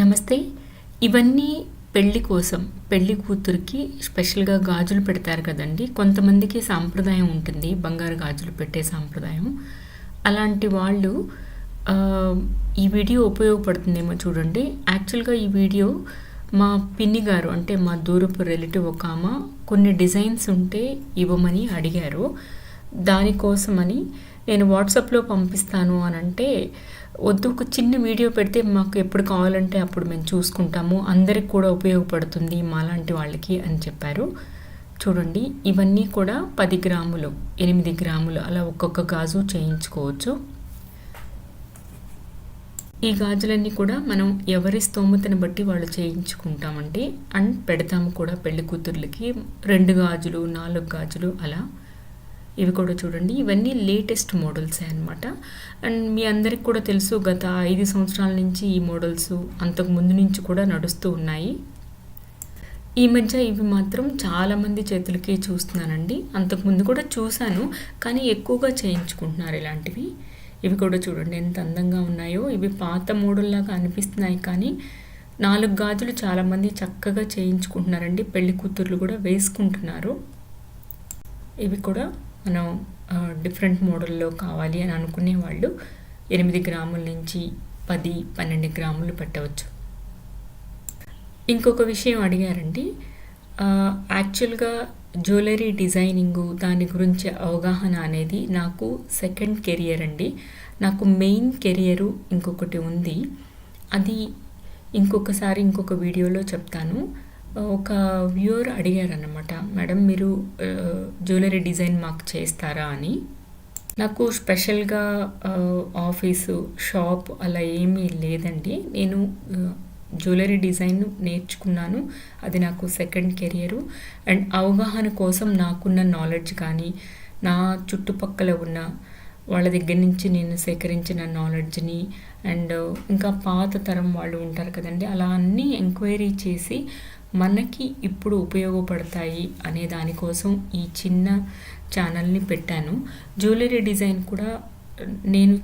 నమస్తే. ఇవన్నీ పెళ్ళి కోసం పెళ్ళి కూతురికి స్పెషల్గా గాజులు పెడతారు కదండి. కొంతమందికి సాంప్రదాయం ఉంటుంది బంగారు గాజులు పెట్టే సాంప్రదాయం. అలాంటి వాళ్ళు ఈ వీడియో ఉపయోగపడుతుందేమో చూడండి. యాక్చువల్గా ఈ వీడియో మా పిన్ని గారు అంటే మా దూరపు రిలేటివ్ ఒక ఆమె కొన్ని డిజైన్స్ ఉంటే ఇవ్వమని అడిగారు. దానికోసమని నేను వాట్సాప్లో పంపిస్తాను అని అంటే వద్దు ఒక చిన్న వీడియో పెడితే మాకు ఎప్పుడు కావాలంటే అప్పుడు మేము చూసుకుంటాము. అందరికి కూడా ఉపయోగపడుతుంది మాలాంటి వాళ్ళకి అని చెప్పారు. చూడండి ఇవన్నీ కూడా పది గ్రాములు ఎనిమిది గ్రాములు అలా ఒక్కొక్క గాజు చేయించుకోవచ్చు. ఈ గాజులన్నీ కూడా మనం ఎవరి స్తోమతను బట్టి వాళ్ళు చేయించుకుంటామండి. అండ్ పెడతాము కూడా పెళ్ళి కూతుర్లకి. రెండు గాజులు నాలుగు గాజులు అలా. ఇవి కూడా చూడండి. ఇవన్నీ లేటెస్ట్ మోడల్సే అనమాట అండ్ మీ అందరికి కూడా తెలుసు గత ఐదు సంవత్సరాల నుంచి ఈ మోడల్స్ అంతకు ముందు నుంచి కూడా నడుస్తూ ఉన్నాయి. ఈ మధ్య ఇవి మాత్రం చాలామంది చేతులకి చూస్తున్నానండి. అంతకుముందు కూడా చూశాను కానీ ఎక్కువగా చేయించుకుంటున్నారు ఇలాంటివి. ఇవి కూడా చూడండి ఎంత అందంగా ఉన్నాయో. ఇవి పాత మోడల్లాగా అనిపిస్తున్నాయి కానీ నాలుగు గాజులు చాలామంది చక్కగా చేయించుకుంటున్నారండి. పెళ్ళి కూతుర్లు కూడా వేసుకుంటున్నారు. ఇవి కూడా మనం డిఫరెంట్ మోడల్లో కావాలి అని అనుకునే వాళ్ళు ఎనిమిది గ్రాముల నుంచి పది పన్నెండు గ్రాములు పెట్టవచ్చు. ఇంకొక విషయం అడిగారండి యాక్చువల్గా జ్యువెలరీ డిజైనింగ్ దాని గురించి అవగాహన అనేది నాకు సెకండ్ కెరియర్ అండి. నాకు మెయిన్ కెరియరు ఇంకొకటి ఉంది. అది ఇంకొకసారి ఇంకొక వీడియోలో చెప్తాను. ఒక వ్యూవర్ అడిగారనమాట మేడం మీరు జ్యువెలరీ డిజైన్ మాకు చేస్తారా? అని. నాకు స్పెషల్గా ఆఫీసు షాప్ అలా ఏమీ లేదండి. నేను జ్యువెలరీ డిజైన్ నేర్చుకున్నాను. అది నాకు సెకండ్ కెరియరు. అండ్ అవగాహన కోసం నాకున్న నాలెడ్జ్ కానీ నా చుట్టుపక్కల ఉన్న వాళ్ళ దగ్గర నుంచి నేను సేకరించిన నాలెడ్జ్ని అండ్ ఇంకా పాత తరం వాళ్ళు ఉంటారు కదండి అలా అన్నీ ఎంక్వైరీ చేసి మనకి ఇప్పుడు ఉపయోగపడతాయి అనే దానికోసం ఈ చిన్న ఛానల్ని పెట్టాను. జ్యువెలరీ డిజైన్ కూడా నేను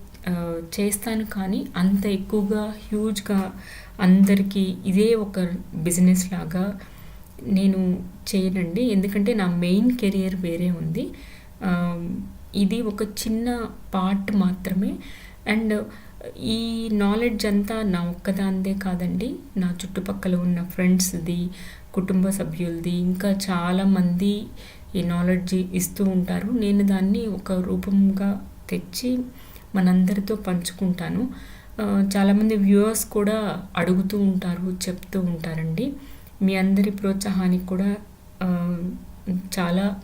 చేస్తాను కానీ అంత ఎక్కువగా హ్యూజ్గా అందరికీ ఇదే ఒక బిజినెస్ లాగా నేను చేయనండి. ఎందుకంటే నా మెయిన్ కెరియర్ వేరే ఉంది. ఇది ఒక చిన్న పార్ట్ మాత్రమే. అండ్ ఈ నాలెడ్జ్ అంతా నా ఒక్కదాందే కాదండి. నా చుట్టుపక్కల ఉన్న ఫ్రెండ్స్ది కుటుంబ సభ్యులది ఇంకా చాలామంది ఈ నాలెడ్జ్ ఇస్తూ ఉంటారు. నేను దాన్ని ఒక రూపంగా తెచ్చి మనందరితో పంచుకుంటాను. చాలామంది వ్యూవర్స్ కూడా అడుగుతూ ఉంటారు చెప్తూ ఉంటారండి. మీ అందరి ప్రోత్సాహానికి కూడా చాలా